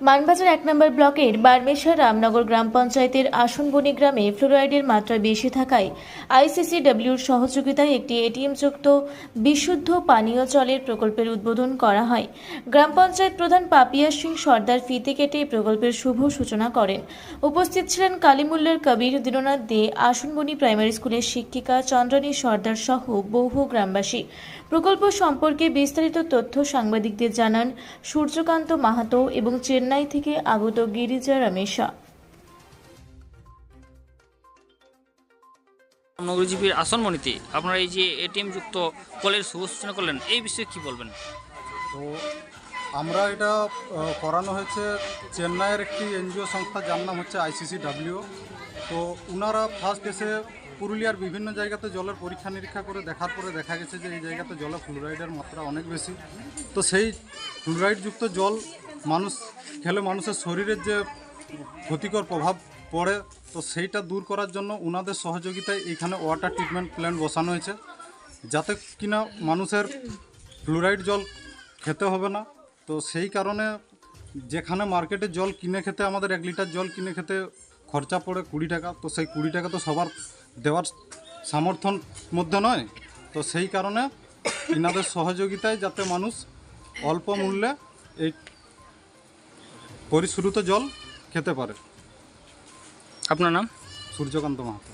মানবাজার এক নম্বর ব্লকের বারমেশা রামনগর গ্রাম পঞ্চায়েতের আসনবনি গ্রামে ফ্লোরাইডের মাত্রা বেশি থাকায় আইসিসি আইসিসিডব্লিউর সহযোগিতায় একটি এটিএম যুক্ত বিশুদ্ধ পানীয় জলের প্রকল্পের উদ্বোধন করা হয়। গ্রাম পঞ্চায়েত প্রধান পাপিয়া সিং সর্দার ফিতে কেটে প্রকল্পের শুভ সূচনা করেন। উপস্থিত ছিলেন কালীমূল্যের কবির, দীননাথ দে, আসনবনি প্রাইমারি স্কুলের শিক্ষিকা চন্দ্রানী সর্দার সহ বহু গ্রামবাসী। প্রকল্প সম্পর্কে বিস্তারিত তথ্য সাংবাদিকদের জানান সূর্যকান্ত মাহাতো এবং চেন্নাই থেকে আগত গিরিজা রমেশা। নগরজীবীর আসনমণিতে আপনারা এই যে এটিএম যুক্ত কলের শুভ সূচনা করলেন এই বিষয়ে কি বলবেন? তো আমরা এটা করানো হয়েছে চেন্নাইয়ের একটি এনজিও সংস্থা যার নাম হচ্ছে আইসিসি ডাব্লিউ। তো ওনারা ফার্স্ট এসে পুরুলিয়ার বিভিন্ন জায়গাতে জলের পরীক্ষা নিরীক্ষা করে দেখার পরে দেখা গেছে যে এই জায়গাতে জলে ফ্লুরাইডের মাত্রা অনেক বেশি। তো সেই ফ্লুরাইডযুক্ত জল মানুষ, খেলে মানুষের শরীরের যে ক্ষতিকর প্রভাব পড়ে, তো সেইটা দূর করার জন্য ওনাদের সহযোগিতায় এইখানে ওয়াটার ট্রিটমেন্ট প্ল্যান্ট বসানো হয়েছে। যাতে কিনা মানুষের ফ্লুরাইড জল খেতে হবে না। তো সেই কারণে যেখানে মার্কেটে জল কিনে খেতে, আমাদের এক লিটার জল কিনে খেতে খরচা পড়ে কুড়ি টাকা। তো সেই কুড়ি টাকা তো সবার দেওয়ার সামর্থ্যর মধ্যে নয়। তো সেই কারণে ইনাদের সহযোগিতায় যাতে মানুষ অল্প মূল্যে এই পরিশ্রুত জল খেতে পারে আপনার নাম সূর্যকান্ত মাহাতো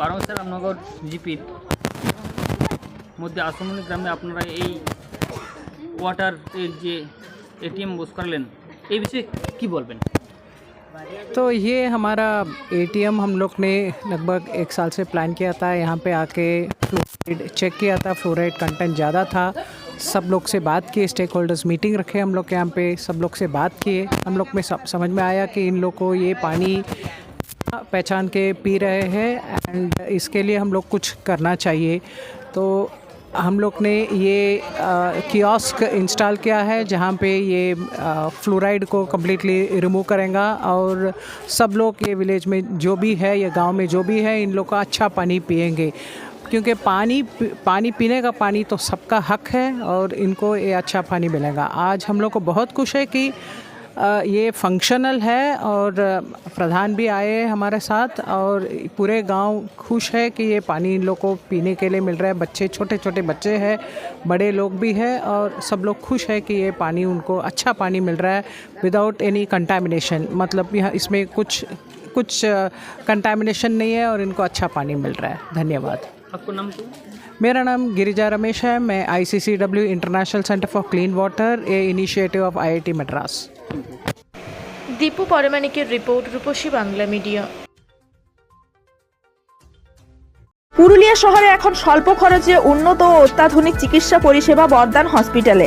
বারোমাসের রামনগর জিপির মধ্যে আসনমণি গ্রামে আপনারা এই ওয়াটার এর যে এটিএম বস করলেন এই বিষয়ে কি বলবেন तो ये हमारा एटीएम हम लोग ने लगभग एक साल से प्लान किया था यहाँ पे आके फ्लोराइड चेक किया था फ्लोराइड कंटेंट ज़्यादा था सब लोग से बात की स्टेक होल्डर्स मीटिंग रखे हम लोग के यहाँ पे, सब लोग से बात किए हम लोग में सब समझ में आया कि इन लोग को ये पानी पहचान के पी रहे हैं एंड इसके लिए हम लोग कुछ करना चाहिए। तो हम लोग ने ये कियोस्क इंस्टॉल किया है, जहाँ पे ये फ्लोराइड को कम्प्लीटली रिमूव करेगा और सब लोग ये विलेज में जो भी है, या गाँव में जो भी है, इन लोग का अच्छा पानी पिएँगे। क्योंकि पानी पानी पीने का पानी तो सबका हक है और इनको ये अच्छा पानी मिलेगा। आज हम लोग को बहुत खुश है कि ये फंक्शनल है और प्रधान भी आए हमारे साथ और पूरे गाँव खुश है कि ये पानी इन लोग को पीने के लिए मिल रहा है। बच्चे छोटे छोटे बच्चे हैं, बड़े लोग भी हैं और सब लोग खुश है कि ये पानी उनको अच्छा पानी मिल रहा है विदाउट एनी कंटामिनेशन मतलब यहाँ इसमें कुछ कुछ कंटामिनेशन नहीं है और इनको अच्छा पानी मिल रहा है। धन्यवाद। आपको नाम तो मेरा नाम गिरिजा रमेश है मैं I C C W international centre for clean water a initiative of I I T Madras Dipu পরমাণিকের report Rupasi Bangla media Purulia শহরে এখন স্বল্প খরচে উন্নত ও অত্যাধুনিক চিকিৎসা পরিষেবা বর্দান হসপিটালে